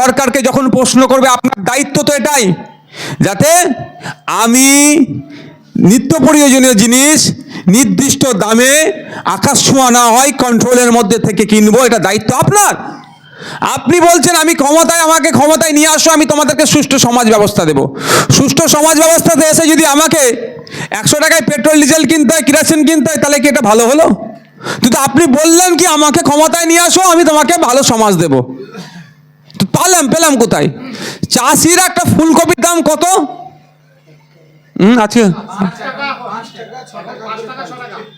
সরকারকে যখন প্রশ্ন করবে, আপনার দায়িত্ব তো এটাই, যাতে আমি নিত্য প্রয়োজনীয় জিনিস নির্দিষ্ট দামে আকাশ ছোঁয়া না হয় কন্ট্রোলের মধ্যে থেকে কিনবো, এটা দায়িত্ব আপনার। আপনি বলছেন, আমি ক্ষমতায়, আমাকে ক্ষমতায় নিয়ে আসো, আমি তোমাদেরকে সুষ্ঠু সমাজ ব্যবস্থা দেব। সুষ্ঠু সমাজ ব্যবস্থাতে এসে যদি আমাকে একশো টাকায় পেট্রোল, ডিজেল কিনতে হয়, কিরাসিন কিনতে হয়, তাহলে কি এটা ভালো হলো? কিন্তু আপনি বললেন কি, আমাকে ক্ষমতায় নিয়ে আসো, আমি তোমাকে ভালো সমাজ দেব। পালাম পেলাম কোথায়? চাষির একটা ফুলকপির দাম কত? হুম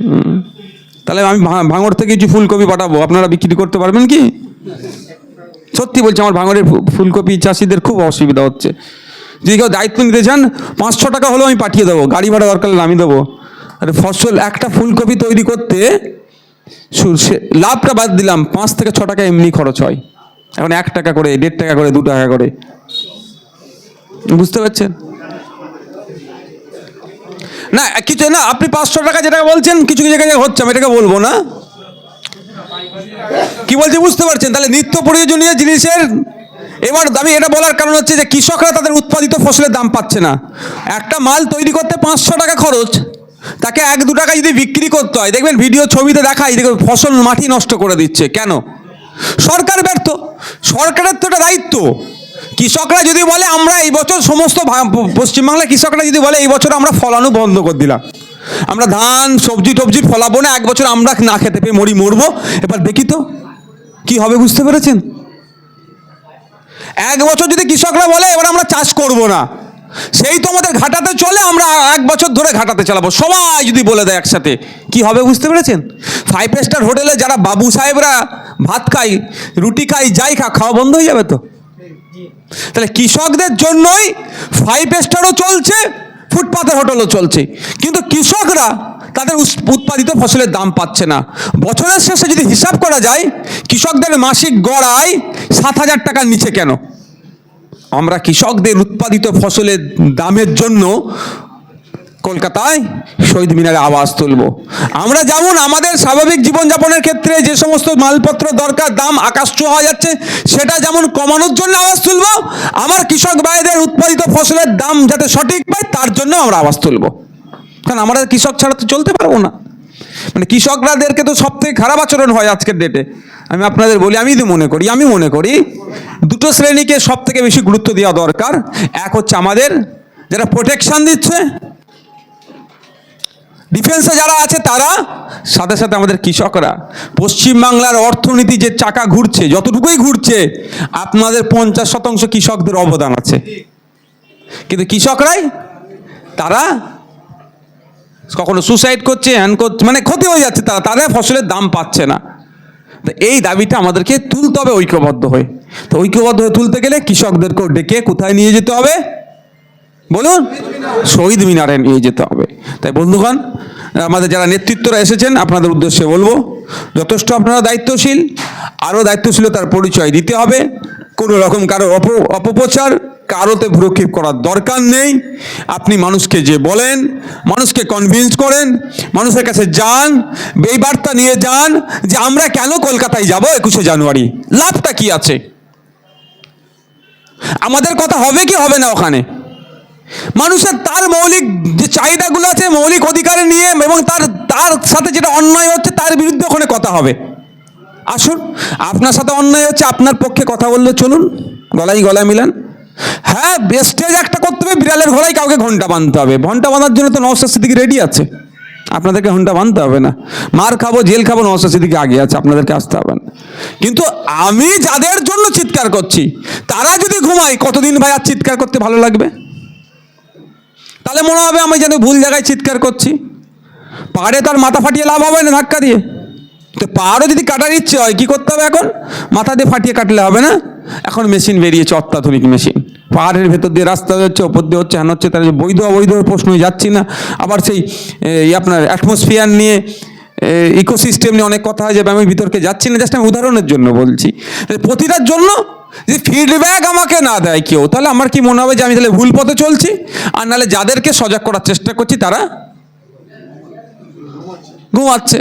হুম, তাহলে আমি ভা- ভাঙড় থেকে কিছু ফুলকপি পাঠাবো। আপনারা বিক্রি করতে পারবেন কি? সত্যি বলছি আমার ভাঙড়ের ফু- ফুলকপি চাষিদের খুব অসুবিধা হচ্ছে। যদি কেউ দায়িত্ব নিতে চান পাঁচশো টাকা হলেও আমি পাঠিয়ে দেবো। গাড়ি ভাড়া দরকার আমি দেবো। আর ফসল একটা ফুলকপি তৈরি করতে লাভটা বাদ দিলাম। পাঁচ থেকে ছ টাকা এমনি খরচ হয়। এখন এক টাকা করে, দেড় টাকা করে, দু টাকা করে। বুঝতে পারছেন? না, কিছু না, আপনি পাঁচশো টাকা যেটা বলছেন, কিছু কিছু জায়গায় হচ্ছে, আমি এটাকে বলব না। কি বলছি বুঝতে পারছেন? তাহলে নিত্য প্রয়োজনীয় জিনিসের, এবার আমি এটা বলার কারণ হচ্ছে যে কৃষকরা তাদের উৎপাদিত ফসলের দাম পাচ্ছে না। একটা মাল তৈরি করতে পাঁচশো টাকা খরচ, তাকে এক, দু টাকা যদি বিক্রি করতে হয়, দেখবেন ভিডিও ছবিতে দেখাই দেখবেন ফসল মাটি নষ্ট করে দিচ্ছে। কেন? সরকার ব্যর্থ। সরকারের তো এটা দায়িত্ব। কৃষকরা যদি বলে আমরা এই বছর সমস্ত পশ্চিমবাংলার কৃষকরা যদি বলে এই বছর আমরা ফলানো বন্ধ করে দিলাম। আমরা ধান, সবজি টবজি ফলাবো না, এক বছর আমরা না খেতে পেয়ে মরি মরবো। এবার দেখি তো, কি হবে বুঝতে পেরেছেন? এক বছর যদি কৃষকরা বলে এবার আমরা চাষ করব না, সেই তো আমাদের ঘাটাতে চলে, আমরা এক বছর ধরে ঘাটাতে চালাবো। সবাই যদি বলে দেয় একসাথে, কি হবে বুঝতে পেরেছেন? ফাইভ স্টার হোটেলে যারা বাবু সাহেবরা ভাত খাই রুটি খাই যাই খা, খাওয়া বন্ধ হয়ে যাবে তো? তাহলে কৃষকদের জন্যই ফাইভ স্টারও চলছে, ফুটপাতের হোটেলও চলছে। কিন্তু কৃষকরা তাদের উৎপাদিত ফসলের দাম পাচ্ছে না। বছরের শেষে যদি হিসাব করা যায়, কৃষকদের মাসিক গড় আয় সাত হাজার টাকার নিচে কেন? আমরা কৃষকদের উৎপাদিত ফসলের দামের জন্য কলকাতায় শহীদ মিনারে আওয়াজ তুলব। আমরা যেমন আমাদের স্বাভাবিক জীবনযাপনের ক্ষেত্রে যে সমস্ত মালপত্র দরকার, দাম আকাশ ছোঁয়া যাচ্ছে, সেটা যেমন কমানোর জন্য আওয়াজ তুলব, আমার কৃষক ভাইদের উৎপাদিত ফসলের দাম যাতে সঠিক পায়, তার জন্য আমরা আওয়াজ তুলব। কারণ আমরা কৃষক ছাড়া তো চলতে পারব না। মানে কৃষকরাদেরকে তো সব থেকে খারাপ আচরণ হয় আজকের ডেটে আমি আপনাদের বলি, আমি তো মনে করি, আমি মনে করি, দুটো শ্রেণীকে সব থেকে বেশি গুরুত্ব দেওয়া দরকার। এক হচ্ছে আমাদের, যারা প্রোটেকশন দিচ্ছে ডিফেন্সে যারা আছে, তারা সাথে সাথে আমাদের কৃষকরা। পশ্চিমবাংলার অর্থনীতি যে চাকা ঘুরছে, যতটুকুই ঘুরছে, আপনাদের পঞ্চাশ শতাংশ কৃষকদের অবদান আছে। কিন্তু কৃষকরাই, তারা কখনো সুসাইড করছে হ্যান করছে মানে ক্ষতি হয়ে যাচ্ছে, তারা তাদের ফসলের দাম পাচ্ছে না। এই দাবিটা আমাদেরকে তুলতে হবে ঐক্যবদ্ধ হয়ে। তো ঐক্যবদ্ধ হয়ে তুলতে গেলে কৃষকদেরকেও ডেকে কোথায় নিয়ে যেতে হবে? বলুন, শহীদ মিনারে নিয়ে যেতে হবে। তাই বন্ধুগণ, আমাদের যারা নেতৃত্বরা এসেছেন, আপনাদের উদ্দেশ্যে বলব, যথেষ্ট আপনারা দায়িত্বশীল, আরও দায়িত্বশীলতার পরিচয় দিতে হবে। কোনো রকম কারও অপ, অপপ্রচার, কারোতে ভ্রুক্ষেপ করার দরকার নেই। আপনি মানুষকে যে বলেন, মানুষকে কনভিন্স করেন, মানুষের কাছে যান, এই বার্তা নিয়ে যান যে আমরা কেন কলকাতায় যাব একুশে জানুয়ারি? লাভটা কি আছে? আমাদের কথা হবে কি হবে না ওখানে? মানুষের তার মৌলিক যে চাহিদাগুলো আছে, মৌলিক অধিকার নিয়ে এবং তার তার সাথে যেটা অন্যায় হচ্ছে, তার বিরুদ্ধে ওখানে কথা হবে। আসুন, আপনার সাথে অন্যায় হচ্ছে, আপনার পক্ষে কথা বললে চলুন, গলায় গলায় মিলান। হ্যাঁ স্টেজ একটা করতে হবে, বিড়ালের ঘোড়ায় কাউকে ঘণ্টা বাঁধতে হবে। ঘণ্টা বাঁধার জন্য তো নওসাদ সিদ্দিকি রেডি আছে। আপনাদেরকে ঘণ্টা বাঁধতে হবে না। মার খাব, জেল খাব নওসাদ সিদ্দিকি আগে আছে, আপনাদেরকে আসতে হবে না। কিন্তু আমি যাদের জন্য চিৎকার করছি, তারা যদি ঘুমায়, কতদিন ভাই আর চিৎকার করতে ভালো লাগবে? তাহলে মনে হবে আমি যেন ভুল জায়গায় চিৎকার করছি। পাহাড়ে তার মাথা ফাটিয়ে লাভ হবে না ধাক্কা দিয়ে। তো পাহাড়ও যদি কাটার ইচ্ছে হয়, কী করতে হবে এখন? মাথা দিয়ে ফাটিয়ে কাটলে হবে না? এখন মেশিন বেরিয়েছে, অত্যাধুনিক মেশিন পাহাড়ের ভেতর দিয়ে রাস্তা হচ্ছে ওপর দিয়ে হচ্ছে হ্যান হচ্ছে, তার বৈধ, অবৈধ প্রশ্নই যাচ্ছি না। আবার সেই আপনার অ্যাটমসফিয়ার নিয়ে ইকোসিস্টেম নিয়ে অনেক কথা হয় যাবে আমি ভিতরকে যাচ্ছি না জাস্ট আমি উদাহরণের জন্য বলছি। প্রতিটার জন্য যদি ফিডব্যাক আমাকে না দেয় কেউ, তাহলে আমার কি মনে হবে যে আমি তাহলে ভুল পথে চলছি? আর নাহলে যাদেরকে সজাগ করার চেষ্টা করছি, তারা ঘুমাচ্ছে।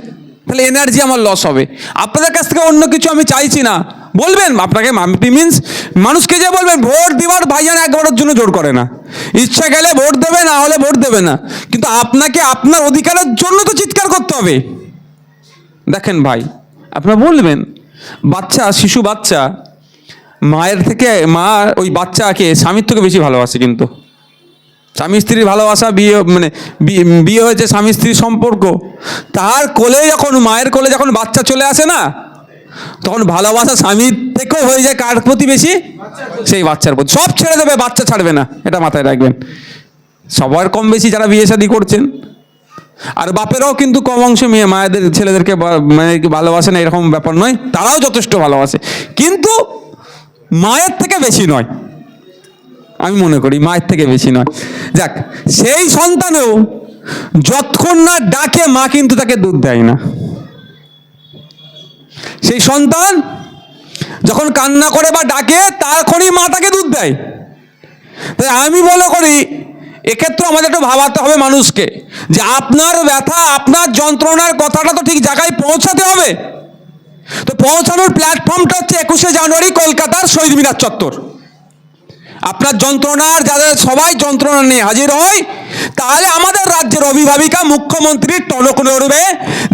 তাহলে এনার্জি আমার লস হবে। আপনাদের কাছ থেকে অন্য কিছু আমি চাইছি না। বলবেন, আপনাকে মিনস মানুষকে যে বলবেন, ভোট দিবার ভাইজান একবারের জন্য জোর করে না। ইচ্ছা গেলে ভোট দেবে, না হলে ভোট দেবে না। কিন্তু আপনাকে আপনার অধিকারের জন্য তো চিৎকার করতে হবে। দেখেন ভাই, আপনারা বলবেন, বাচ্চা, শিশু বাচ্চা মায়ের থেকে মা ওই বাচ্চাকে স্বামীর থেকে বেশি ভালোবাসে কিন্তু। স্বামী স্ত্রীর ভালোবাসা, বিয়ে মানে বিয়ে হয়েছে স্বামী স্ত্রীর সম্পর্ক। তার কোলে যখন, মায়ের কোলে যখন বাচ্চা চলে আসে না, তখন ভালোবাসা স্বামীর থেকেও হয়ে যায়। কার প্রতি বেশি? সেই বাচ্চার প্রতি। সব ছেড়ে দেবে, বাচ্চা ছাড়বে না। এটা মাথায় রাখবেন। সবার কম বেশি যারা বিয়ে শাদী করছেন। আর বাপেরাও কিন্তু কম অংশ মেয়ে, মায়েদের, ছেলেদেরকে মানে ভালোবাসে না, এরকম ব্যাপার নয়। তারাও যথেষ্ট ভালোবাসে। কিন্তু মায়ের থেকে বেশি নয়। আমি মনে করি মায়ের থেকে বেশি নয়। যাক, সেই সন্তানেও যতক্ষণ না ডাকে মা কিন্তু তাকে দুধ দেয় না। সেই সন্তান যখন কান্না করে বা ডাকে তখনই মা তাকে দুধ দেয়। তাই আমি মনে করি এক্ষেত্রে আমাদের একটু ভাবাতে হবে মানুষকে যে আপনার ব্যথা, আপনার যন্ত্রণার কথাটা তো ঠিক জায়গায় পৌঁছাতে হবে। তো পৌঁছানোর প্ল্যাটফর্মটা হচ্ছে একুশে জানুয়ারি কলকাতার শহীদ মিনার চত্বর। আপনার যন্ত্রণার যাদের সবাই যন্ত্রণা নিয়ে হাজির হয়, তাহলে আমাদের রাজ্যের অভিভাবিকা মুখ্যমন্ত্রীর টনক নড়বে,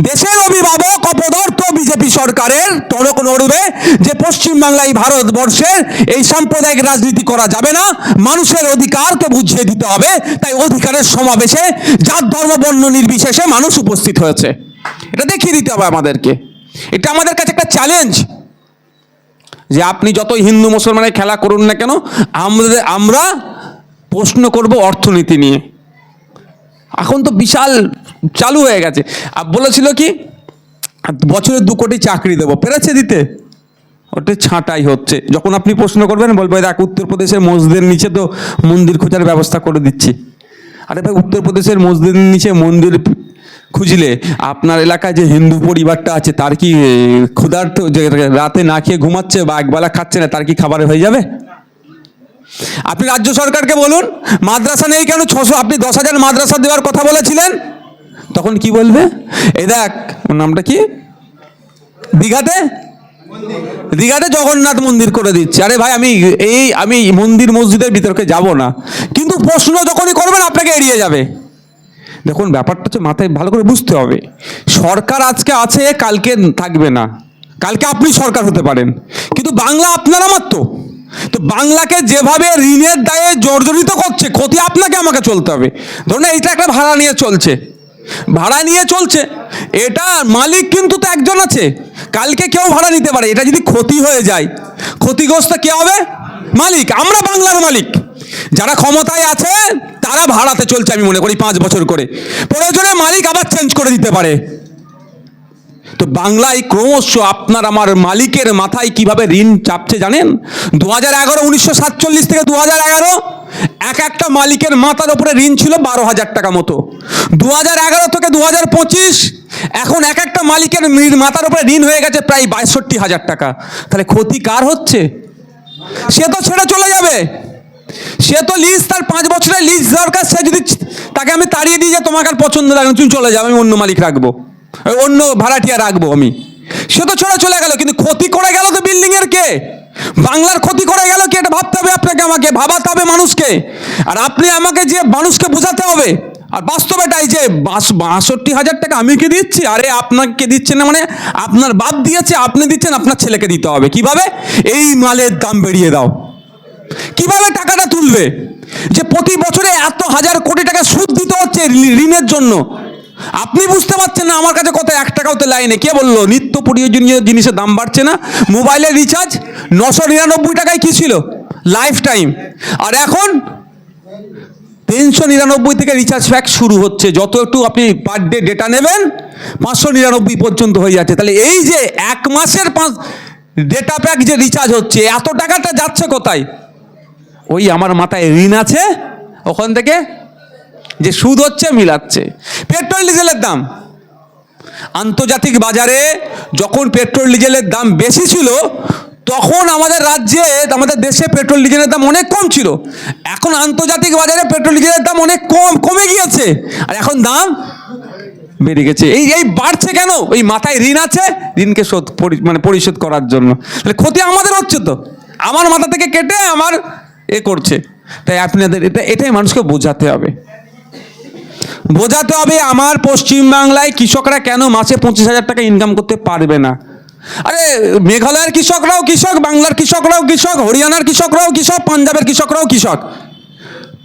দেশের অভিভাবক অপদার্থ বিজেপি সরকারের টনক নড়বে যে পশ্চিমবাংলায় ভারতবর্ষের এই সাম্প্রদায়িক রাজনীতি করা যাবে না, মানুষের অধিকারকে বুঝিয়ে দিতে হবে, তাই অধিকারের সমাবেশে জাত, ধর্ম, বর্ণ নির্বিশেষে মানুষ উপস্থিত হয়েছে। এটা দেখিয়ে দিতে হবে আমাদেরকে। এটা আমাদের কাছে একটা চ্যালেঞ্জ যে আপনি যত হিন্দু মুসলমানের খেলা করুন না কেন, আমাদের, আমরা প্রশ্ন করব অর্থনীতি নিয়ে। এখন তো বিশাল চালু হয়ে গেছে। আর বলেছিল কি, বছরে দু কোটি চাকরি দেবো। পেরেছে দিতে? ওটা ছাঁটাই হচ্ছে। যখন আপনি প্রশ্ন করবেন, বলবে, দেখ, উত্তরপ্রদেশের মসজিদের নিচে তো মন্দির খোঁজার ব্যবস্থা করে দিচ্ছি। আরে ভাই, উত্তরপ্রদেশের মসজিদের নিচে মন্দির খুঁজলে আপনার এলাকায় যে হিন্দু পরিবারটা আছে তার কি এ, ক্ষুধার্ত রাতে না খেয়ে ঘুমাচ্ছে বা একবেলা খাচ্ছে না তার কি খাবারে হয়ে যাবে? আপনি রাজ্য সরকারকে বলুন মাদ্রাসা নেই কেন? ছশো আপনি দশ হাজার মাদ্রাসা দেওয়ার কথা বলেছিলেন? তখন কি বলবে? এই দেখ ওর নামটা কি? দীঘাতে? দীঘাতে জগন্নাথ মন্দির করে দিচ্ছে। আরে ভাই আমি এই আমি মন্দির মসজিদের ভিতরকে যাব না। কিন্তু প্রশ্ন যখনই করবেন আপনাকে এড়িয়ে যাবে। দেখুন, ব্যাপারটা হচ্ছে মাথায় ভালো করে বুঝতে হবে। সরকার আজকে আছে, কালকে থাকবে না। কালকে আপনি সরকার হতে পারেন। কিন্তু বাংলা আপনার আমার তো। তো বাংলাকে যেভাবে ঋণের দায়ে জর্জরিত করছে, ক্ষতি আপনাকে আমাকে চলতে হবে। ধরুন, এইটা একটা ভাড়া নিয়ে চলছে। ভাড়া নিয়ে চলছে। এটা মালিক কিন্তু তো একজন আছে। কালকে কেউ ভাড়া নিতে পারে। এটা যদি ক্ষতি হয়ে যায়, ক্ষতিগ্রস্ত কে হবে? মালিক। আমরা বাংলার মালিক। যারা ক্ষমতায় আছে তারা ভাড়াতে চলছে আমি মনে করি পাঁচ বছর করে। প্রয়োজনে মালিক আবার চেঞ্জ করে দিতে পারে। তো বাংলায় ক্রমশ আপনার আমার মালিকের মাথায় কীভাবে ঋণ চাপছে জানেন? দু হাজার এগারো, উনিশশো সাতচল্লিশ থেকে দু হাজার এগারো, এক একটা মালিকের মাথার উপরে ঋণ ছিল বারো হাজার টাকা মতো। দু হাজার এগারো থেকে দু হাজার পঁচিশ, এখন এক একটা মালিকের মাথার উপরে ঋণ হয়ে গেছে প্রায় বাষট্টি হাজার টাকা। তাহলে ক্ষতি কার হচ্ছে? সে তো ছেড়ে চলে যাবে। সে তো লিজ তার পাঁচ বছরের লিজ দরকার, সে যদি তাকে আমি তাড়িয়ে দিই যে তোমাকে আর পছন্দ লাগে তুমি চলে যাও, আমি অন্য মালিক রাখব। অন্য ভাড়াটিয়া রাখব আমি। সে তো ছেড়ে চলে গেল, কিন্তু ক্ষতি করে গেল তো বিল্ডিং এর কে? বাংলার ক্ষতি করে গেল কি? এটা ভাবতে হবে আপনাকে, আমাকে, ভাবাতে হবে মানুষকে। আর আপনি আমাকে যে মানুষকে বোঝাতে হবে, আর বাস্তবে এটাই যে বাষট্টি হাজার টাকা আমি কি দিচ্ছি? আরে, আপনাকে দিচ্ছেন না মানে আপনার বাপ দিয়েছে, আপনি দিচ্ছেন, আপনার ছেলেকে দিতে হবে। কীভাবে? এই মালের দাম বেরিয়ে দাও। কীভাবে টাকাটা তুলবে যে প্রতি বছরে এত হাজার কোটি টাকা সুদ দিতে হচ্ছে ঋণের জন্য। আপনি বুঝতে পারছেন না আমার কাছে কত এক টাকাও তো লাইনে। কে বলল? নিত্য প্রয়োজনীয় জিনিসের দাম বাড়ছে না? মোবাইলের রিচার্জ? নশো নিরানব্বই টাকায় কি ছিল? লাইফ টাইম আর এখন তিনশো নিরানব্বই থেকে রিচার্জ প্যাক শুরু হচ্ছে। যত একটু আপনি পার ডে ডেটা নেবেন, পাঁচশো নিরানব্বই পর্যন্ত হয়ে যাচ্ছে। তাহলে এই যে এক মাসের পাঁচ ডেটা প্যাক যে রিচার্জ হচ্ছে, এত টাকাটা যাচ্ছে কোথায়? ওই আমার মাথায় ঋণ আছে, ওখান থেকে যে সুদ হচ্ছে মিলাচ্ছে। পেট্রোল ডিজেলের দাম। আন্তর্জাতিক বাজারে যখন পেট্রোল ডিজেলের দাম বেশি ছিল, তখন আমাদের রাজ্যে, আমাদের দেশে পেট্রোল ডিজেলের দাম অনেক কম ছিল। এখন আন্তর্জাতিক বাজারে পেট্রোল ডিজেলের দাম অনেক কম, কমে গিয়েছে। আর এখন দাম বেড়ে গেছে। এই এই বাড়ছে কেন? ওই মাথায় ঋণ আছে, ঋণকে শোধ মানে পরিশোধ করার জন্য। তাহলে ক্ষতি আমাদের হচ্ছে তো। আমার মাথা থেকে কেটে আমার এ করছে। তাই আপনাদের এটা এটাই মানুষকে বোঝাতে হবে। বোঝাতে হবে আমার পশ্চিমবাংলায় কৃষকরা কেন মাসে পঁচিশ হাজার টাকা ইনকাম করতে পারবে না? আরে, মেঘালয়ের কৃষকরাও কৃষক, বাংলার কৃষকরাও কৃষক, হরিয়ানার কৃষকরাও কৃষক, পাঞ্জাবের কৃষকরাও কৃষক।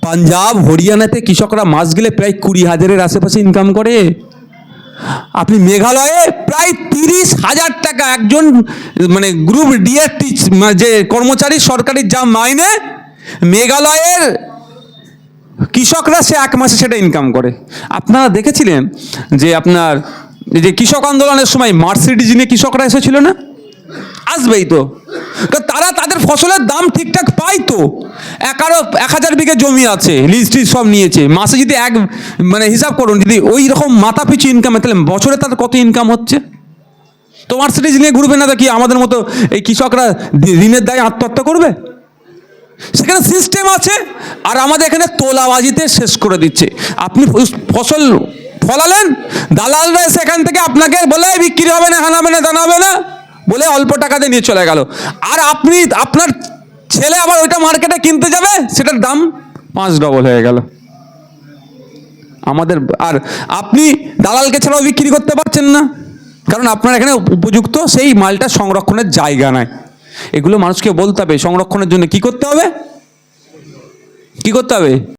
পাঞ্জাব, হরিয়ানাতে কৃষকরা মাস গেলে প্রায় কুড়ি হাজারের আশেপাশে ইনকাম করে। আপনি মেঘালয়ে প্রায় তিরিশ হাজার টাকা একজন মানে গ্রুপ ডি এর টিচ- মানে যে কর্মচারী সরকারি যা মাইনে মেঘালয়ের কৃষকরা সে এক মাসে সেটা ইনকাম করে। আপনারা দেখেছিলেন যে আপনার যে কৃষক আন্দোলনের সময় মার্সিডিজ নিয়ে কৃষকরা এসেছিল না? আসবেই তো। তারা তাদের ফসলের দাম ঠিকঠাক পায় তো। একারো, এক হাজার বিঘে জমি আছে লিজ টিজ সব নিয়েছে। মাসে যদি এক মানে হিসাব করুন, যদি ওই রকম মাথা পিছু ইনকাম তাহলে বছরে তাদের কত ইনকাম হচ্ছে? তো মার্সিডিজ নিয়ে ঘুরবে না তো কি আমাদের মতো এই কৃষকরা ঋণের দায় আত্মহত্যা করবে? সেখানে সিস্টেম আছে, আর আমাদের এখানে তোলাবাজিতে শেষ করে দিচ্ছে। আপনি ফসল ফলালেন, দালালরা এসে এখান থেকে আপনাকে বলে বিক্রি হবে না হানাবে না দানাবে না। বলে অল্প টাকাতে নিয়ে চলে গেল। আর আপনি, আপনার ছেলে আবার ওইটা মার্কেটে কিনতে যাবে, সেটার দাম পাঁচ ডবল হয়ে গেল। আমাদের, আর আপনি দালালকে ছাড়াও বিক্রি করতে পারছেন না, কারণ আপনার এখানে উপযুক্ত সেই মালটা সংরক্ষণের জায়গা নাই। এগুলো মানুষকে বলতে হবে সংরক্ষণের জন্য। কি করতে হবে? কি করতে হবে?